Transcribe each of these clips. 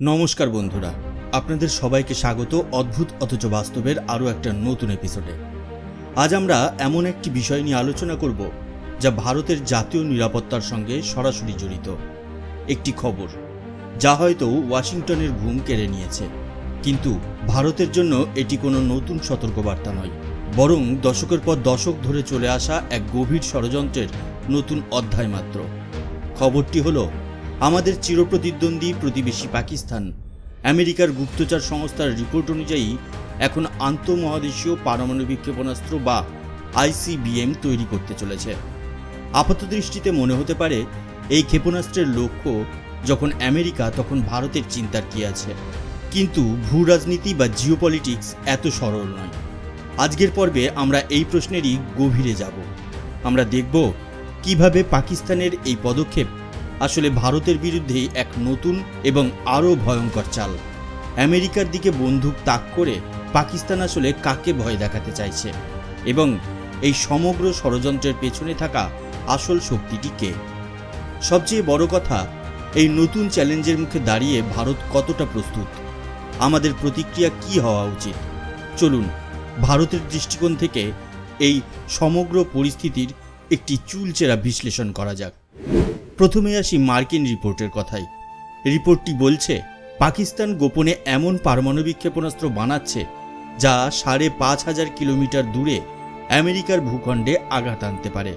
নমস্কার বন্ধুরা, আপনাদের সবাইকে স্বাগত অদ্ভুত অথচ বাস্তবের আরও একটা নতুন এপিসোডে আজ আমরা এমন একটি বিষয় নিয়ে আলোচনা করব, যা ভারতের জাতীয় নিরাপত্তার সঙ্গে সরাসরি জড়িত। একটি খবর, যা হয়তো ওয়াশিংটনের ঘুম কেড়ে নিয়েছে, কিন্তু ভারতের জন্য এটি কোনো নতুন সতর্কবার্তা নয়, বরং দশকের পর দশক ধরে চলে আসা এক গভীর ষড়যন্ত্রের নতুন অধ্যায় মাত্র। খবরটি হলো আমাদের চিরপ্রতিদ্বন্দ্বী প্রতিবেশী পাকিস্তান। আমেরিকার গুপ্তচর সংস্থার রিপোর্ট অনুযায়ী, এখন আন্তঃমহাদেশীয় পারমাণবিক ক্ষেপণাস্ত্র বা আইসিবিএম তৈরি করতে চলেছে। আপাতদৃষ্টিতে মনে হতে পারে, এই ক্ষেপণাস্ত্রের লক্ষ্য যখন আমেরিকা, তখন ভারতের চিন্তার কি আছে। কিন্তু ভূ রাজনীতি বা জিওপলিটিক্স এত সরল নয়। আজকের পর্বে আমরা এই প্রশ্নেরই গভীরে যাব। আমরা দেখব কীভাবে পাকিস্তানের এই পদক্ষেপ আসলে ভারতের বিরুদ্ধেই এক নতুন এবং আরও ভয়ঙ্কর চাল। আমেরিকার দিকে বন্দুক তাক করে পাকিস্তান আসলে কাকে ভয় দেখাতে চাইছে? এবং এই সমগ্র ষড়যন্ত্রের পেছনে থাকা আসল শক্তিটি কে? সবচেয়ে বড় কথা, এই নতুন চ্যালেঞ্জের মুখে দাঁড়িয়ে ভারত কতটা প্রস্তুত? আমাদের প্রতিক্রিয়া কি হওয়া উচিত? চলুন, ভারতের দৃষ্টিকোণ থেকে এই সমগ্র পরিস্থিতির একটি চুলচেরা বিশ্লেষণ করা যাক। প্রথমে আসি মার্কিন রিপোর্টের কথাই। রিপোর্টটি বলছে, পাকিস্তান গোপনে এমন পারমাণবিক ক্ষেপণাস্ত্র বানাচ্ছে যা সাড়ে পাঁচ হাজার কিলোমিটার দূরে আমেরিকার ভূখণ্ডে আঘাত আনতে পারে।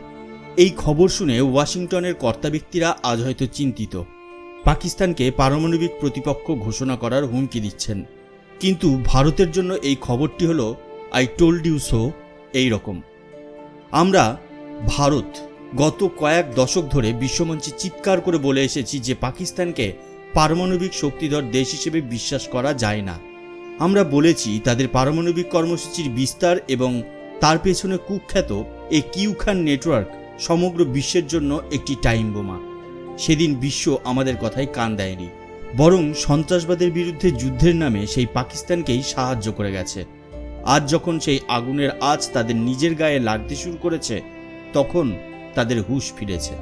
এই খবর শুনে ওয়াশিংটনের কর্তা ব্যক্তিরা আজ হয়তো চিন্তিত। পাকিস্তানকে পারমাণবিক প্রতিপক্ষ ঘোষণা করার হুমকি দিচ্ছেন। কিন্তু ভারতের জন্য এই খবরটি হলো আই টোল্ড ইউ সো এই রকম। আমরা, ভারত গত কয়েক দশক ধরে বিশ্বমঞ্চে চিৎকার করে বলে এসেছি যে পাকিস্তানকে পারমাণবিক শক্তিধর দেশ হিসেবে বিশ্বাস করা যায় না। আমরা বলেছি তাদের পারমাণবিক কর্মসূচির বিস্তার এবং তার পেছনে কুখ্যাত এই কিউখান নেটওয়ার্ক সমগ্র বিশ্বের জন্য একটি টাইম বোমা। সেদিন বিশ্ব আমাদের কথায় কান দেয়নি। বরং সন্ত্রাসবাদের বিরুদ্ধে যুদ্ধের নামে সেই পাকিস্তানকেই সাহায্য করে গেছে। আজ যখন সেই আগুনের আজ তাদের নিজের গায়ে লাগতে শুরু করেছে, তখন তাদের হুশ ফিরেছে।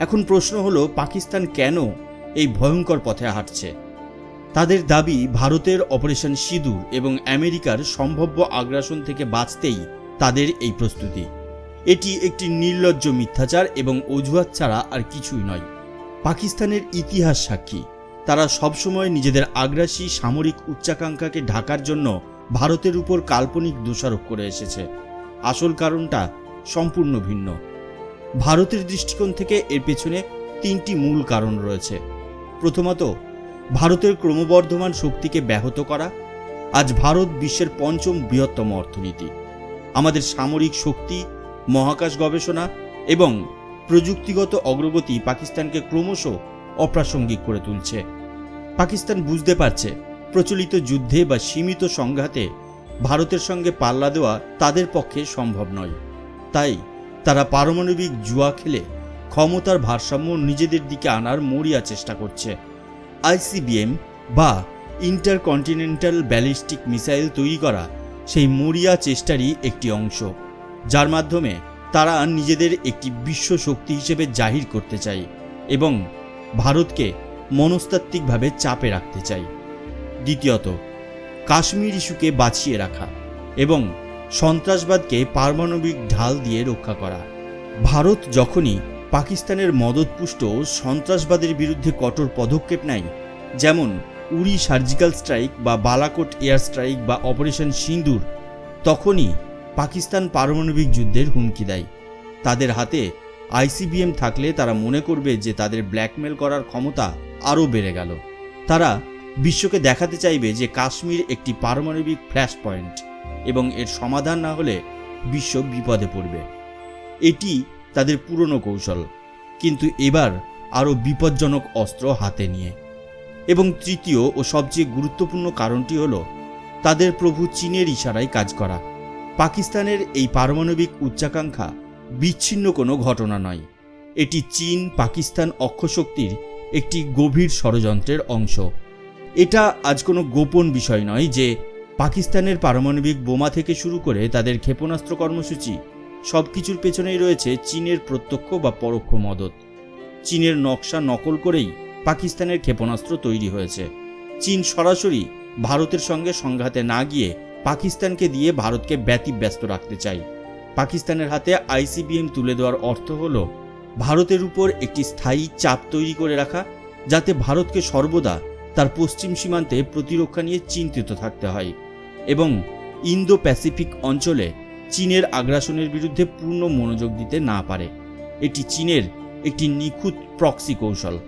এখন প্রশ্ন হলো, পাকিস্তান কেন এই ভয়ঙ্কর পথে হাঁটছে? তাদের দাবি, ভারতের অপারেশন সিঁদুর এবং আমেরিকার সম্ভাব্য আগ্রাসন থেকে বাঁচতেই তাদের এই প্রস্তুতি। এটি একটি নির্লজ্জ মিথ্যাচার এবং অজুহাত ছাড়া আর কিছুই নয়। পাকিস্তানের ইতিহাস সাক্ষী। তারা সবসময় নিজেদের আগ্রাসী সামরিক উচ্চাকাঙ্ক্ষাকে ঢাকার জন্য ভারতের উপর কাল্পনিক দোষারোপ করে এসেছে। আসল কারণটা সম্পূর্ণ ভিন্ন। ভারতের দৃষ্টিকোণ থেকে এর পেছনে তিনটি মূল কারণ রয়েছে। প্রথমত, ভারতের ক্রমবর্ধমান শক্তিকে ব্যাহত করা। আজ ভারত বিশ্বের পঞ্চম বৃহত্তম অর্থনীতি। আমাদের সামরিক শক্তি, মহাকাশ গবেষণা এবং প্রযুক্তিগত অগ্রগতি পাকিস্তানকে ক্রমশ অপ্রাসঙ্গিক করে তুলছে। পাকিস্তান বুঝতে পারছে, প্রচলিত যুদ্ধে বা সীমিত সংঘাতে ভারতের সঙ্গে পাল্লা দেওয়া তাদের পক্ষে সম্ভব নয়। তাই তারা পারমাণবিক জুয়া খেলে ক্ষমতার ভারসাম্য নিজেদের দিকে আনার মরিয়া চেষ্টা করছে। আইসিবিএম বা ইন্টারকন্টিনেন্টাল ব্যালিস্টিক মিসাইল তৈরি করা সেই মরিয়া চেষ্টারই একটি অংশ, যার মাধ্যমে তারা নিজেদের একটি বিশ্ব শক্তি হিসেবে জাহির করতে চায় এবং ভারতকে মনস্তাত্ত্বিকভাবে চাপে রাখতে চাই দ্বিতীয়ত, কাশ্মীর ইস্যুকে বাঁচিয়ে রাখা এবং সন্ত্রাসবাদকে পারমাণবিক ঢাল দিয়ে রক্ষা করা। ভারত যখনই পাকিস্তানের মদতপুষ্ট সন্ত্রাসবাদের বিরুদ্ধে কঠোর পদক্ষেপ নেয়, যেমন উড়ি সার্জিক্যাল স্ট্রাইক বা বালাকোট এয়ার স্ট্রাইক বা অপারেশন সিন্দুর, তখনই পাকিস্তান পারমাণবিক যুদ্ধের হুমকি দেয়। তাদের হাতে আইসিবিএম থাকলে তারা মনে করবে যে তাদের ব্ল্যাকমেল করার ক্ষমতা আরও বেড়ে গেল। তারা বিশ্বকে দেখাতে চাইবে যে কাশ্মীর একটি পারমাণবিক ফ্ল্যাশ পয়েন্ট এবং এর সমাধান না হলে বিশ্ব বিপদে পড়বে। এটি তাদের পুরনো কৌশল, কিন্তু এবার আরও বিপজ্জনক অস্ত্র হাতে নিয়ে। এবং তৃতীয় ও সবচেয়ে গুরুত্বপূর্ণ কারণটি হল তাদের প্রভু চীনের ইশারায় কাজ করা। পাকিস্তানের এই পারমাণবিক উচ্চাকাঙ্ক্ষা বিচ্ছিন্ন কোনো ঘটনা নয়। এটি চীন পাকিস্তান অক্ষশক্তির একটি গভীর ষড়যন্ত্রের অংশ। এটা আজ কোনো গোপন বিষয় নয় যে পাকিস্তানের পারমাণবিক বোমা থেকে শুরু করে তাদের ক্ষেপণাস্ত্র কর্মসূচি সব কিছুর পেছনেই রয়েছে চীনের প্রত্যক্ষ বা পরোক্ষ মদত চীনের নকশা নকল করেই পাকিস্তানের ক্ষেপণাস্ত্র তৈরি হয়েছে। চীন সরাসরি ভারতের সঙ্গে সংঘাতে না গিয়ে পাকিস্তানকে দিয়ে ভারতকে ব্যতিব্যস্ত রাখতে চাই পাকিস্তানের হাতে আইসিবিএম তুলে দেওয়ার অর্থ হল ভারতের উপর একটি স্থায়ী চাপ তৈরি করে রাখা, যাতে ভারতকে সর্বদা তার পশ্চিম সীমান্তে প্রতিরক্ষা নিয়ে চিন্তিত থাকতে হয়। এবং ইন্দো প্যাসিফিক অঞ্চলে চীনের আগ্রাসনের বিরুদ্ধে পূর্ণ মনোযোগ দিতে না পারে। এটি চীনের একটি নিখুঁত প্রক্সি কৌশল।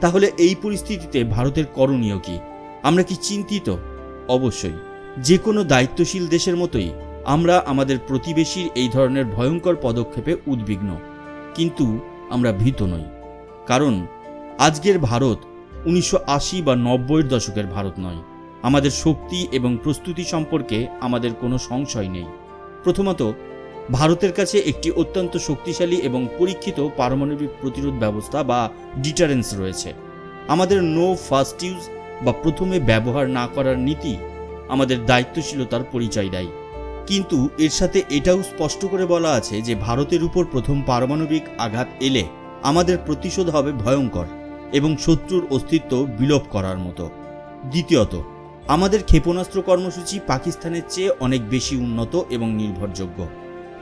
তাহলে এই পরিস্থিতিতে ভারতের করণীয় কি? আমরা কি চিন্তিত? অবশ্যই। যে কোনো দায়িত্বশীল দেশের মতোই আমরা আমাদের প্রতিবেশীর এই ধরনের ভয়ঙ্কর পদক্ষেপে উদ্বিগ্ন। কিন্তু আমরা ভীত নই। কারণ আজকের ভারত উনিশশো আশি বা নব্বইয়ের দশকের ভারত নয়। আমাদের শক্তি এবং প্রস্তুতি সম্পর্কে আমাদের কোনো সংশয় নেই। প্রথমত, ভারতের কাছে একটি অত্যন্ত শক্তিশালী এবং পরীক্ষিত পারমাণবিক প্রতিরোধ ব্যবস্থা বা ডিটারেন্স রয়েছে। আমাদের নো ফার্স্ট ইউজ বা প্রথমে ব্যবহার না করার নীতি আমাদের দায়িত্বশীলতার পরিচয় দেয়। কিন্তু এর সাথে এটাও স্পষ্ট করে বলা আছে যে ভারতের উপর প্রথম পারমাণবিক আঘাত এলে আমাদের প্রতিশোধ হবে ভয়ঙ্কর এবং শত্রুর অস্তিত্ব বিলোপ করার মতো। দ্বিতীয়ত আমাদের ক্ষেপণাস্ত্র কর্মসূচি পাকিস্তানের চেয়ে অনেক বেশি উন্নত এবং নির্ভরযোগ্য।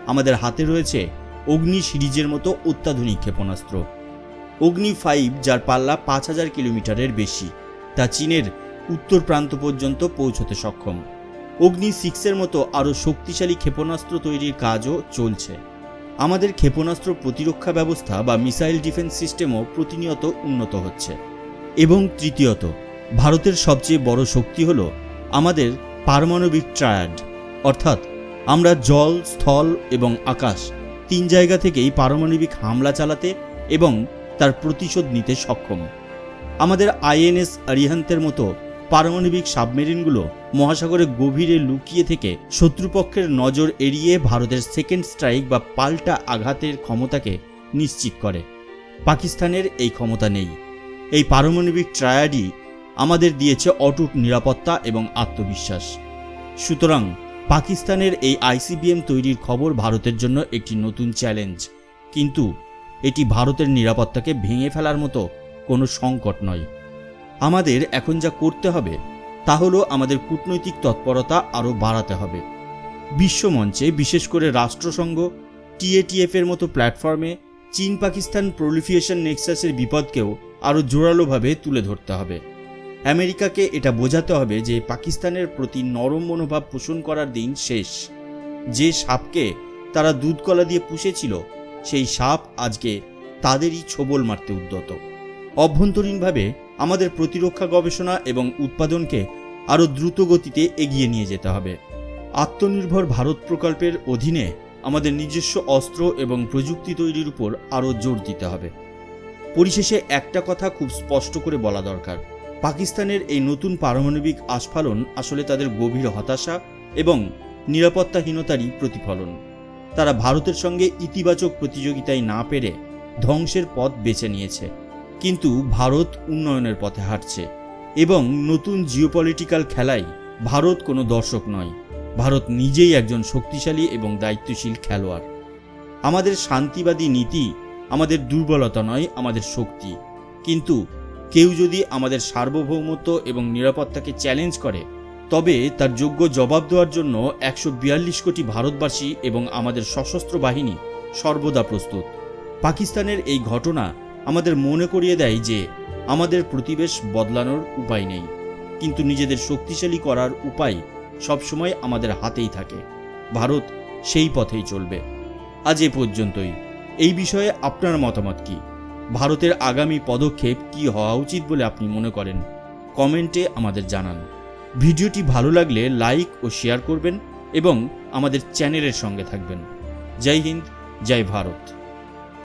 আমাদের হাতে রয়েছে অগ্নি সিরিজের মতো অত্যাধুনিক ক্ষেপণাস্ত্র। অগ্নি ফাইভ, যার পাল্লা পাঁচ হাজার কিলোমিটারের বেশি, তা চীনের উত্তর প্রান্ত পর্যন্ত পৌঁছতে সক্ষম। অগ্নি সিক্সের মতো আরও শক্তিশালী ক্ষেপণাস্ত্র তৈরির কাজও চলছে। আমাদের ক্ষেপণাস্ত্র প্রতিরক্ষা ব্যবস্থা বা মিসাইল ডিফেন্স সিস্টেমও প্রতিনিয়ত উন্নত হচ্ছে। এবং তৃতীয়ত ভারতের সবচেয়ে বড় শক্তি হল আমাদের পারমাণবিক ট্রায়াড, অর্থাৎ আমরা জল, স্থল এবং আকাশ তিন জায়গা থেকেই পারমাণবিক হামলা চালাতে এবং তার প্রতিশোধ নিতে সক্ষম। আমাদের আইএনএস আরিহান্তের মতো পারমাণবিক সাবমেরিনগুলো মহাসাগরে গভীরে লুকিয়ে থেকে শত্রুপক্ষের নজর এড়িয়ে ভারতের সেকেন্ড স্ট্রাইক বা পাল্টা আঘাতের ক্ষমতাকে নিশ্চিত করে। পাকিস্তানের এই ক্ষমতা নেই। এই পারমাণবিক ট্রায়াডই আমাদের দিয়েছে অটুট নিরাপত্তা এবং আত্মবিশ্বাস। সুতরাং পাকিস্তানের এই আইসিবিএম তৈরির খবর ভারতের জন্য একটি নতুন চ্যালেঞ্জ। কিন্তু এটি ভারতের নিরাপত্তাকে ভেঙে ফেলার মতো কোনো সংকট নয়। আমাদের এখন যা করতে হবে, তা হলো আমাদের কূটনৈতিক তৎপরতা আরও বাড়াতে হবে। বিশ্বমঞ্চে বিশেষ করে রাষ্ট্রসংঘ টিএটিএফ এর মতো প্ল্যাটফর্মে চীন পাকিস্তান প্রলিফিয়েশন নেক্সাসের বিপদকেও আরও জোরালোভাবে তুলে ধরতে হবে। আমেরিকাকে এটা বোঝাতে হবে যে পাকিস্তানের প্রতি নরম মনোভাব পোষণ করার দিন শেষ। যে সাপকে তারা দুধকলা দিয়ে পুষেছিল, সেই সাপ আজকে তাদেরই ছোবল মারতে উদ্যত। অভ্যন্তরীণভাবে আমাদের প্রতিরক্ষা গবেষণা এবং উৎপাদনকে আরও দ্রুত গতিতে এগিয়ে নিয়ে যেতে হবে। আত্মনির্ভর ভারত প্রকল্পের অধীনে আমাদের নিজস্ব অস্ত্র এবং প্রযুক্তি তৈরির উপর আরও জোর দিতে হবে। পরিশেষে একটা কথা খুব স্পষ্ট করে বলা দরকার। পাকিস্তানের এই নতুন পারমাণবিক আস্ফালন আসলে তাদের গভীর হতাশা এবং নিরাপত্তাহীনতারই প্রতিফলন। তারা ভারতের সঙ্গে ইতিবাচক প্রতিযোগিতায় না পেরে ধ্বংসের পথ বেছে নিয়েছে। কিন্তু ভারত উন্নয়নের পথে হাঁটছে এবং নতুন জিওপলিটিক্যাল খেলায় ভারত কোনো দর্শক নয়। ভারত নিজেই একজন শক্তিশালী এবং দায়িত্বশীল খেলোয়াড়। আমাদের শান্তিবাদী নীতি আমাদের দুর্বলতা নয়, আমাদের শক্তি। কিন্তু কেউ যদি আমাদের সার্বভৌমত্ব এবং নিরাপত্তাকে চ্যালেঞ্জ করে, তবে তার যোগ্য জবাব দেওয়ার জন্য একশো বিয়াল্লিশ কোটি ভারতবাসী এবং আমাদের সশস্ত্র বাহিনী সর্বদা প্রস্তুত। পাকিস্তানের এই ঘটনা আমাদের মনে করিয়ে দেয় যে আমাদের প্রতিবেশ বদলানোর উপায় নেই, কিন্তু নিজেদের শক্তিশালী করার উপায় সবসময় আমাদের হাতেই থাকে। ভারত সেই পথেই চলবে। আজ এ পর্যন্তই। এই বিষয়ে আপনার মতামত কি? ভারতের আগামী পদক্ষেপ কি হওয়া উচিত বলে আপনি মনে করেন? কমেন্টে আমাদের জানান। ভিডিওটি ভালো লাগলে লাইক ও শেয়ার করবেন এবং আমাদের চ্যানেলের সঙ্গে থাকবেন। জয় হিন্দ, জয় ভারত।